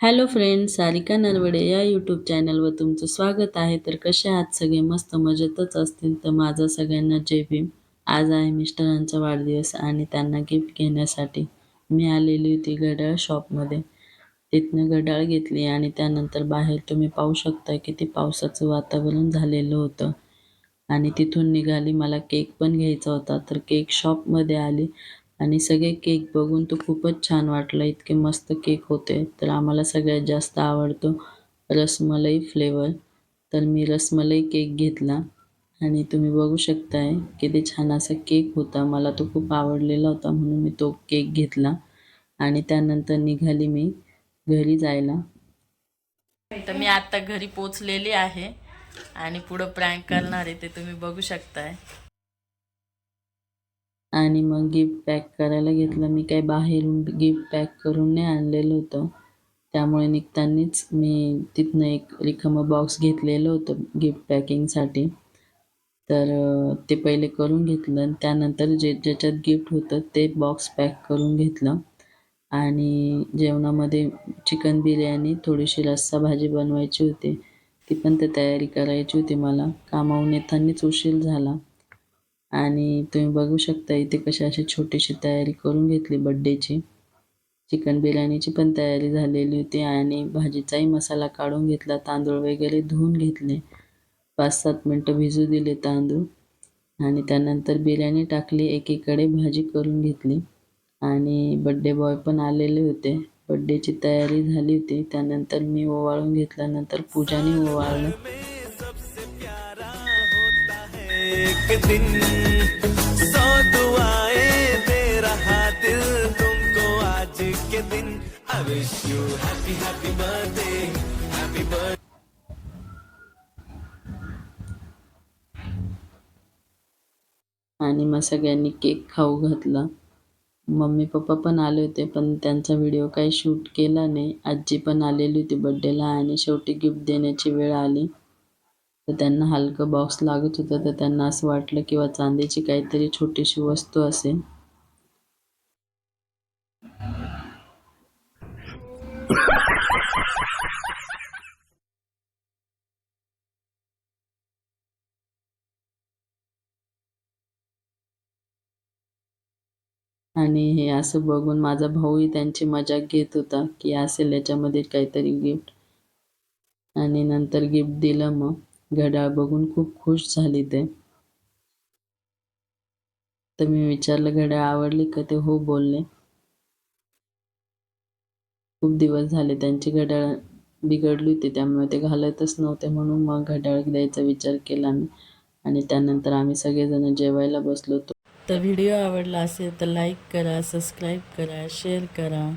Hello friends Sarika Narwade या YouTube चॅनलवर तुमचं स्वागत आहे. तर कसे आहात सगळे? मस्त मजेतच असतील तर माझा सगळ्यांना जय भीम. आज आहे मिस्टरांचा वाढदिवस आणि त्यांना गिफ्ट घेण्यासाठी मी आलेली होती घड्याळ शॉपमध्ये तिथनं घड्याळ घेतली आणि त्यानंतर बाहेर तुम्ही पाहू शकता किती पावसाचं वातावरण झालेलं होतं. आणि तिथून निघाली. मला केक पण घ्यायचा होता. तर केक शॉपमध्ये आली. आणि सगळे केक बघून तो खूपच छान वाटला. इतके मस्त केक होते. तर आम्हाला सगळ्यात जास्त आवडतो रसमलाई फ्लेवर तर मी रसमलाई केक घेतला. आणि तुम्ही बघू शकताय किती छान असा केक होता. मला तो खूप आवडलेला होता म्हणून मी तो केक घेतला. आणि त्यानंतर निघाली मी घरी जायला. तर मी आता घरी पोचलेली आहे. आणि पुढं प्रँक करणार आहे ते तुम्ही बघू शकताय. आणि मग गिफ्ट पॅक करायला घेतलं. मी काही बाहेरून गिफ्ट पॅक करून नाही आणलेलं होतं. त्यामुळे निघतानाच मी तिथनं एक रिकामं बॉक्स घेतलेलं होतं गिफ्ट पॅकिंगसाठी तर ते पहिले करून घेतलं आणि त्यानंतर जे ज्याच्यात गिफ्ट होतं ते बॉक्स पॅक करून घेतलं. आणि जेवणामध्ये चिकन बिर्याणी थोडीशी रस्सा भाजी बनवायची होती. ती पण ते तयारी करायची होती मला. कामावून येतानाच उशीर झाला. आणि तुम्ही बघू शकता इथे कशी अशी छोटीशी तयारी करून घेतली बड्डेची चिकन बिर्याणीची पण तयारी झालेली होती आणि भाजीचाही मसाला काढून घेतला तांदूळ वगैरे धुवून घेतले. पाच सात मिनटं भिजू दिले तांदूळ आणि त्यानंतर बिर्याणी टाकली एकीकडे भाजी करून घेतली. आणि बड्डे बॉय पण आलेले होते. बड्डेची तयारी झाली होती त्यानंतर मी ओवाळून घेतल्यानंतर पूजाने ओवाळलं. एक दिन सौ दुआएं दे रहा दिल तुमको आज के दिन। I wish you happy happy birthday happy birthday आणि मग सगळ्यांनी केक खाऊ घातला. मम्मी पप्पा पण आले होते पण त्यांचा व्हिडिओ काही शूट केला नाही. आजी पण आलेली होती बड्डेला आणि शेवटी गिफ्ट देण्याची वेळ आली. तर त्यांना हलकं बॉक्स लागत होतं तर त्यांना असं वाटलं किंवा चांदीची काहीतरी छोटीशी वस्तू असेल. आणि हे असं बघून माझा भाऊही त्यांची मजाक घेत होता की असेल याच्यामध्ये काहीतरी गिफ्ट आणि नंतर गिफ्ट दिलं मग. घड्याळ बघून खूप खुश झाली ते. तर मी विचारलं घड्याळ आवडली का? ते हो बोलले. खूप दिवस झाले त्यांची घड्याळ बिघडली होती त्यामुळे ते घालतच नव्हते म्हणून मग घड्याळ द्यायचा विचार केला मी. आणि त्यानंतर आम्ही सगळेजण जेवायला बसलो होतो. तर व्हिडिओ आवडला असेल तर लाईक करा सबस्क्राईब करा शेअर करा.